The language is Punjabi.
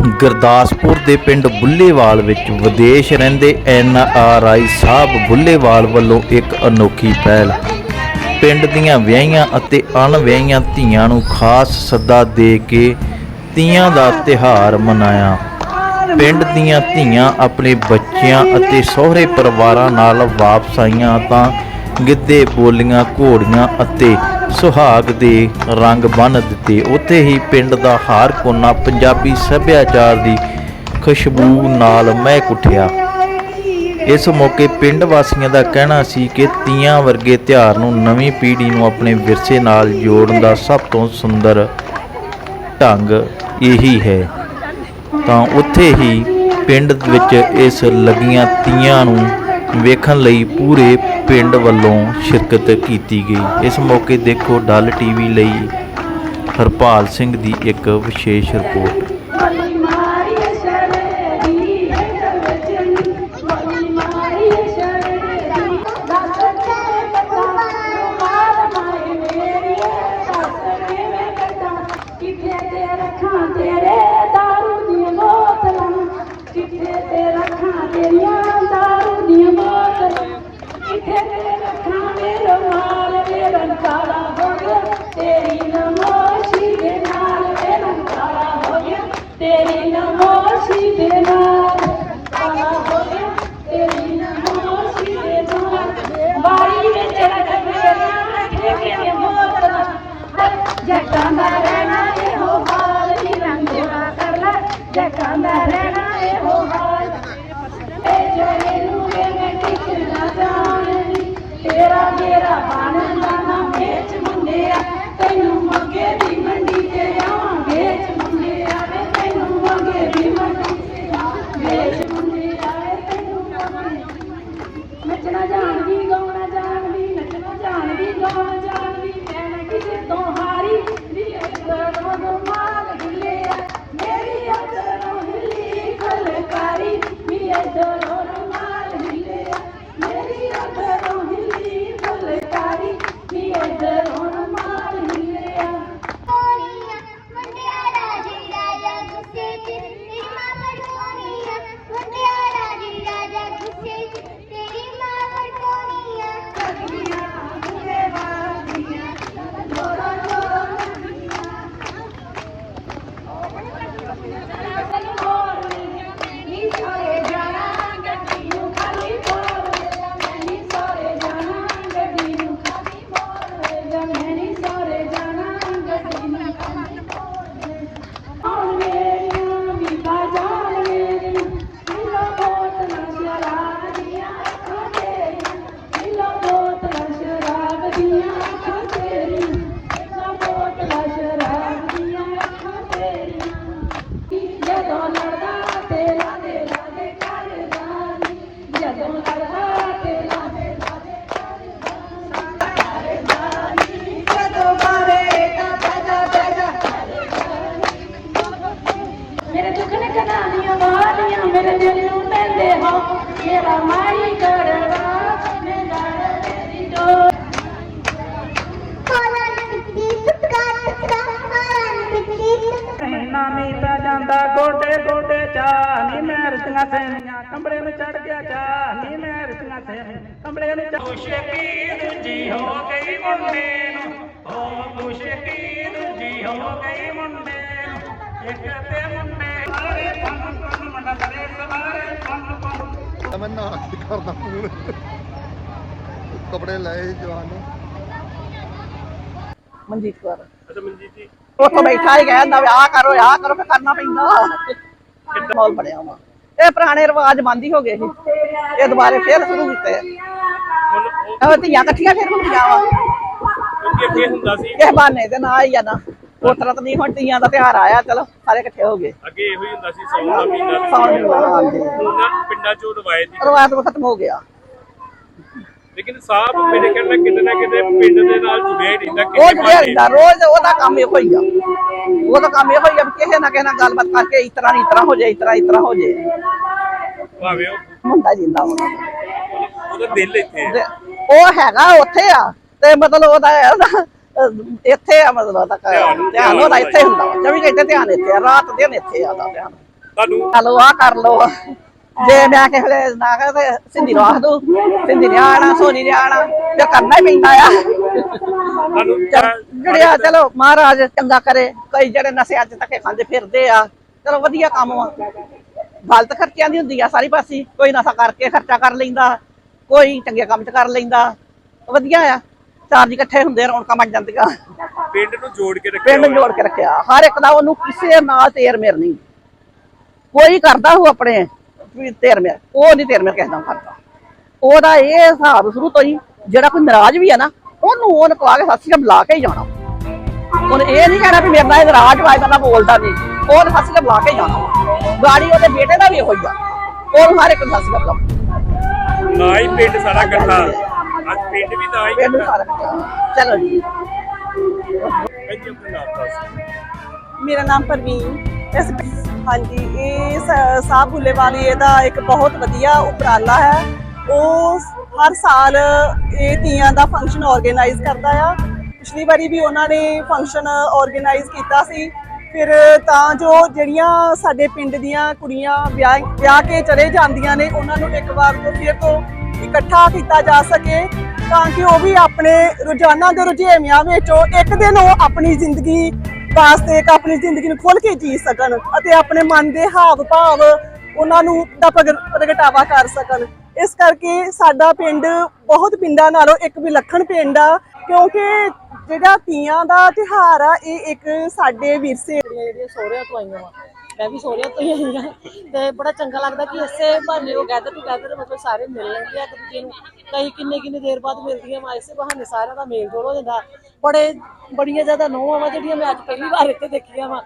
ਗੁਰਦਾਸਪੁਰ ਦੇ ਪਿੰਡ ਬੁੱਲੇਵਾਲ ਵਿੱਚ ਵਿਦੇਸ਼ ਰਹਿੰਦੇ ਐਨ ਆਰ ਆਈ ਸਾਹਿਬ ਬੁੱਲੇਵਾਲ ਵੱਲੋਂ ਇੱਕ ਅਨੋਖੀ ਪਹਿਲ। ਪਿੰਡ ਦੀਆਂ ਵਿਆਹੀਆਂ ਅਤੇ ਅਣਵਿਆਹੀਆਂ ਧੀਆਂ ਨੂੰ ਖਾਸ ਸੱਦਾ ਦੇ ਕੇ ਤੀਆਂ ਦਾ ਤਿਹਾਰ ਮਨਾਇਆ। ਪਿੰਡ ਦੀਆਂ ਧੀਆਂ ਆਪਣੇ ਬੱਚਿਆਂ ਅਤੇ ਸਹੁਰੇ ਪਰਿਵਾਰਾਂ ਨਾਲ ਵਾਪਸ ਆਈਆਂ ਤਾਂ ਗਿੱਧੇ, ਬੋਲੀਆਂ, ਘੋੜੀਆਂ ਅਤੇ ਸੁਹਾਗ ਦੇ ਰੰਗ ਬੰਨ੍ਹ ਦਿੱਤੇ। ਉੱਥੇ ਹੀ ਪਿੰਡ ਦਾ ਹਾਰ ਕੋਨਾ ਪੰਜਾਬੀ ਸੱਭਿਆਚਾਰ ਦੀ ਖੁਸ਼ਬੂ ਨਾਲ ਮਹਿਕ ਉੱਠਿਆ। ਇਸ ਮੌਕੇ ਪਿੰਡ ਵਾਸੀਆਂ ਦਾ ਕਹਿਣਾ ਸੀ ਕਿ ਤੀਆਂ ਵਰਗੇ ਤਿਉਹਾਰ ਨੂੰ ਨਵੀਂ ਪੀੜ੍ਹੀ ਨੂੰ ਆਪਣੇ ਵਿਰਸੇ ਨਾਲ ਜੋੜਨ ਦਾ ਸਭ ਤੋਂ ਸੁੰਦਰ ਢੰਗ ਇਹੀ ਹੈ। ਤਾਂ ਉੱਥੇ ਹੀ ਪਿੰਡ ਵਿੱਚ ਇਸ ਲੱਗੀਆਂ ਤੀਆਂ ਨੂੰ ਵੇਖਣ ਲਈ ਪੂਰੇ ਪਿੰਡ ਵੱਲੋਂ ਸ਼ਿਰਕਤ ਕੀਤੀ ਗਈ। ਇਸ ਮੌਕੇ ਦੇਖੋ, ਡੱਲ ਟੀਵੀ ਲਈ ਹਰਪਾਲ ਸਿੰਘ ਦੀ ਇੱਕ ਵਿਸ਼ੇਸ਼ ਰਿਪੋਰਟ। ਕਾਲਾ ਹੋ ਗਿਆ ਤੇਰੀ ਨਮੋਸ਼ੀ ਦੇ ਨਾਲ ਮੇਰਾ ਕਾਲਾ ਹੋ ਗਿਆ ਤੇਰੀ ਨਮੋਸ਼ੀ ਦੇ ਨਾਲ ਕਾਲਾ ਹੋ ਗਿਆ ਤੇਰੀ ਨਮੋਸ਼ੀ ਦੇ ਨਾਲ। ਬਾਰੀ ਵਿੱਚ ਰੱਖ ਮੇਰੀਆਂ ਠੇਕੇ ਦੀਆਂ ਬੋਤਲਾਂ ਜੱਟਾਂ ਦਾ ਰਹਿਣਾ ਇਹੋ ਹਾਲ ਨੀ ਰੰਗਵਾ ਕਰ ਲੈ। ਜੱਟਾਂ ਦਾ ਰਹਿਣਾ ਇਹੋ ਹਾਲ ਚੜ ਗਿਆ ਚਾ ਨੀ ਮੈਂ ਰਤੀਆਂ ਸੈਨੀਆਂ ਕੰਬਲੇ ਨੂੰ ਚੜ ਖੁਸ਼ਕੀ ਦੂਜੀ ਹੋ ਗਈ ਮੁੰਡੇ ਨੂੰ। ਓ ਖੁਸ਼ਕੀ ਦੂਜੀ ਹੋ ਗਈ ਮੁੰਡੇ ਨੂੰ। ਇੱਕ ਤੇ ਮੁੰਡੇ ਸਾਰੇ ਪੰਨ ਪੰਨ ਮੰਡਾ ਤਰੇ ਸਵਾਰੇ ਪੰਨ ਪੰਨ। ਤਾਂ ਮੈਂ ਨਾ ਕਰਦਾ ਫੋਨ। ਕੱਪੜੇ ਲਏ ਜਵਾਨ ਨੇ। ਮਨਜੀਤ ਕੌਰ। ਅੱਛਾ ਮਨਜੀਤ ਜੀ। ਉੱਥੋਂ ਬੈਠਾ ਹੀ ਕਹਿੰਦਾ ਆਹ ਕਰੋ ਆਹ ਕਰੋ ਫਿਰ ਕਰਨਾ ਪੈਂਦਾ। ਕਿੱਦਾਂ? ਮਾਹੌਲ ਬਣਿਆ ਵਾ। ਇਹ ਪੁਰਾਣੇ ਰਿਵਾਜ ਬੰਦ ਹੀ ਹੋ ਗਏ ਸੀ। ਇਹ ਦੁਬਾਰੇ ਫੇਰ ਸ਼ੁਰੂ ਕੀਤੇ। ਆ ਉਹ ਧੀਆਂ ਇਕੱਠੀਆਂ ਫੇਰ ਹੁੰਦੀਆਂ ਵਾ। ਕਿਉਂਕਿ ਅੱਗੇ ਹੁੰਦਾ ਸੀ ਇਹ ਬਹਾਨੇ ਦੇ ਨਾਲ ਹੀ ਆ ਨਾ। ਉਸ ਤਰ੍ਹਾਂ ਤਾਂ ਨਹੀਂ ਹੁਣ ਧੀਆਂ ਦਾ ਤਿਉਹਾਰ ਆਇਆ ਚਲੋ ਸਾਰੇ ਇਕੱਠੇ ਹੋ ਗਏ। ਅੱਗੇ ਇਹੋ ਹੀ ਹੁੰਦਾ ਸੀ ਸੌਣ ਦਾ ਮਹੀਨਾ। ਸਾਉਣ ਦੀ ਹਾਂਜੀ। ਹੁਣ ਪਿੰਡਾਂ ਚੋਂ ਰਵਾਇਤ ਦੀ ਰਿਵਾਜ ਤਾਂ ਖਤਮ ਹੋ ਗਿਆ। ਲੇਕਿਨ ਸਾਹਿਬ ਮੇਰੇ ਕਹਿੰਦਾ ਕਿਤੇ ਨਾ ਕਿਤੇ ਪਿੰਡ ਦੇ ਨਾਲ ਜੁੜਿਆ ਹੀ ਰਹਿੰਦਾ ਉਹ। ਰਹਿੰਦਾ ਰੋਜ਼ ਉਹਦਾ ਕੰਮ ਇਹੋ ਹੀ ਆ ਉਹਦਾ ਕੰਮ ਇਹੋ ਹੀ ਆ ਕਿਸੇ ਨਾ ਕਿਸੇ ਨਾਲ ਗੱਲਬਾਤ ਕਰਕੇ ਇਸ ਤਰ੍ਹਾਂ ਨਹੀਂ ਇਸ ਤਰ੍ਹਾਂ ਹੋ ਜਾਏ ਇਸ ਤਰ੍ਹਾਂ ਇਸ ਤਰ੍ਹਾਂ ਹੋ ਜਾਏ ਭਾਵੇਂ ਉਹ ਮੁੰਡਾ ਜਿੰਦਾ ਵਾ ਉਹਦਾ ਦਿਲ ਇੱਥੇ ਹੈ। ਤੇ ਉਹ ਹੈਗਾ ਉੱਥੇ ਆ ਤੇ ਮਤਲਬ ਉਹਦਾ ਉਹਦਾ, ਅਹ, ਇੱਥੇ ਆ ਮਤਲਬ ਉਹਦਾ ਘਰ। ਧਿਆਨ- ਧਿਆਨ ਉਹਦਾ ਇੱਥੇ ਹੁੰਦਾ ਵਾ 24 ਘੰਟੇ ਧਿਆਨ ਇੱਥੇ ਆ ਰਾਤ ਦਿਨ ਇੱਥੇ ਆਦਾ ਧਿਆਨ ਤੁਹਾਨੂੰ ਆ ਕਰ ਲੋ ਜੇ ਮੈਂ ਕਿਸੇ ਵੇਲੇ ਨਾ ਕਹਾਂ ਤੇ ਸਿੰਧੀ ਨੂੰ ਆਖ ਦੂ ਸਿੰਧੀ ਨੇ ਆਣਾ ਸੋਨੀ ਨੇ ਆਣਾ ਤੇ ਕਰਨਾ ਹੀ ਪੈਂਦਾ ਆ। ਜਿਹੜਿਆ ਚਲੋ ਮਹਾਰਾਜ ਚੰਗਾ ਕਰੇ ਕਈ ਜਿਹੜੇ ਨਸ਼ੇ ਅੱਜ ਤੱਕ ਖਾਂਦੇ ਫਿਰਦੇ ਆ ਚਲੋ ਵਧੀਆ ਕੰਮ ਆ। ਗਲਤ ਖਰਚਿਆਂ ਦੀ ਹੁੰਦੀ ਆ ਸਾਰੀ ਪਾਸੀ ਕੋਈ ਨਸ਼ਾ ਕਰਕੇ ਖਰਚਾ ਕਰ ਲੈਂਦਾ ਕੋਈ ਚੰਗੇ ਕੰਮ ਚ ਕਰ ਲੈਂਦਾ ਵਧੀਆ ਆ। ਚਾਰ ਜੀ ਇਕੱਠੇ ਹੁੰਦੇ ਰੌਣਕਾਂ ਬਣ ਜਾਂਦੀਆਂ। ਪਿੰਡ ਨੂੰ ਜੋੜ ਕੇ ਰੱਖਿਆ ਪਿੰਡ ਹੋਇਆ। ਜੋੜ ਕੇ ਰੱਖਿਆ। ਹਰ ਇੱਕ ਦਾ ਉਹਨੂੰ ਕਿਸੇ ਨਾਲ ਤੇਰ ਮੇਰ ਨਹੀਂ। ਕੋਈ ਕਰਦਾ ਉਹ ਆਪਣੇ। ਵੀ ਤੇਰ ਮੇਰ ਉਹ ਨਹੀਂ ਤੇਰ ਮੇਰ ਕਿਸੇ ਨਾਲ ਕਰਦਾ ਉਹਦਾ ਇਹ ਹਿਸਾਬ ਸ਼ੁਰੂ ਤੋਂ ਹੀ ਜਿਹੜਾ ਕੋਈ ਨਾਰਾਜ਼ ਵੀ ਆ ਨਾ ਉਹਨੂੰ ਉਹਨ ਕਵਾ ਕੇ ਸੱਸੀ ਬੁਲਾ ਕੇ ਹੀ ਜਾਣਾ। ਉਹਨੇ ਇਹ ਨਹੀਂ ਕਹਿਣਾ ਵੀ ਮੇਰੇ ਨਾਲ ਇਹ ਨਾਰਾਜ਼ ਵਾਇਦਾ ਨਾਲ ਬੋਲਦਾ ਨਹੀਂ। ਉਹਨੇ ਸੱਸੀ ਬੁਲਾ ਕੇ ਹੀ ਜਾਣਾ। ਗਾੜੀ ਉਹਦੇ ਬੇਟੇ ਦਾ ਵੀ ਇਹੋ ਹੀ ਆ। ਉਹਨੂੰ ਹਰ ਇੱਕ ਸੱਸੀ ਬੁਲਾ ਨਾ ਹੀ ਪਿੰਡ ਸਾਰਾ ਇਕੱਠਾ। ਅੱਜ ਪਿੰਡ ਵੀ ਨਾ ਹੀ ਪਿੰਡ ਸਾਰਾ। ਚਲੋ ਜੀ। ਮੇਰਾ ਨਾਮ ਪਰਵੀਨ। ਇਸ ਹਾਂਜੀ, ਇਹ ਸਾਹ ਸਾਹਿਬ ਇਹਦਾ ਇੱਕ ਬਹੁਤ ਵਧੀਆ ਉਪਰਾਲਾ ਹੈ। ਉਹ ਹਰ ਸਾਲ ਇਹ ਤੀਆਂ ਦਾ ਫੰਕਸ਼ਨ ਆਰਗੇਨਾਈਜ਼ ਕਰਦਾ ਆ। ਪਿਛਲੀ ਵਾਰੀ ਵੀ ਉਹਨਾਂ ਨੇ ਫੰਕਸ਼ਨ ਆਰਗੇਨਾਈਜ਼ ਕੀਤਾ ਸੀ। ਫਿਰ ਤਾਂ ਜੋ ਜਿਹੜੀਆਂ ਸਾਡੇ ਪਿੰਡ ਦੀਆਂ ਕੁੜੀਆਂ ਵਿਆਹ ਵਿਆਹ ਕੇ ਚਲੇ ਜਾਂਦੀਆਂ ਨੇ, ਉਹਨਾਂ ਨੂੰ ਇੱਕ ਵਾਰ ਤੋਂ ਫਿਰ ਤੋਂ ਇਕੱਠਾ ਕੀਤਾ ਜਾ ਸਕੇ, ਤਾਂ ਕਿ ਉਹ ਵੀ ਆਪਣੇ ਰੋਜ਼ਾਨਾ ਦੇ ਰੁਝੇਵਿਆਂ ਵਿੱਚੋਂ ਇੱਕ ਦਿਨ ਉਹ ਆਪਣੀ ਜ਼ਿੰਦਗੀ ਵਾਸਤੇ ਇੱਕ ਆਪਣੀ ਜ਼ਿੰਦਗੀ ਨੂੰ ਖੁੱਲ੍ਹ ਕੇ ਜੀ ਸਕਣ ਅਤੇ ਆਪਣੇ ਮਨ ਦੇ ਹਾਵ ਭਾਵ ਉਹਨਾਂ ਨੂੰ ਦਾ ਪ੍ਰਗਟਾਵਾ ਕਰ ਸਕਣ। ਇਸ ਕਰਕੇ ਸਾਡਾ ਪਿੰਡ ਬਹੁਤ ਪਿੰਡਾਂ ਨਾਲੋਂ ਇੱਕ ਵਿਲੱਖਣ ਪਿੰਡ ਆ, ਕਿਉਂਕਿ ਜਿਹੜਾ ਤੀਆਂ ਦਾ ਤਿਉਹਾਰ ਆ, ਇਹ ਇੱਕ ਸਾਡੇ ਵਿਰਸੇ ਜਿਹੜੀਆਂ ਸਹੁਰਿਆਂ ਤੋਂ ਆਈਆਂ ਵਾ। ਮੈਂ ਵੀ ਸਹੁਰਿਆਂ ਤੋਂ ਹੀ ਆਈ ਹਾਂ ਤੇ ਬੜਾ ਚੰਗਾ ਲੱਗਦਾ ਕਿ ਇਸੇ ਬਹਾਨੇ ਉਹ ਗੈਦਰ ਟੂਗੈਦਰ ਮਤਲਬ ਸਾਰੇ ਮਿਲ ਲੈਂਦੇ ਆ ਇੱਕ ਦੂਜੇ ਨੂੰ। ਕਈ ਕਿੰਨੇ ਕਿੰਨੇ ਦੇਰ ਬਾਅਦ ਮਿਲਦੀਆਂ ਵਾ, ਇਸੇ ਬਹਾਨੇ ਸਾਰਿਆਂ ਦਾ ਮੇਲ ਜੋਲ ਹੋ ਜਾਂਦਾ। ਬੜੇ ਬੜੀਆਂ ਜ਼ਿਆਦਾ ਨੋਹਾਂ ਵਾ ਜਿਹੜੀਆਂ ਮੈਂ ਅੱਜ ਪਹਿਲੀ ਵਾਰ ਇੱਥੇ ਦੇਖੀਆਂ ਵਾ।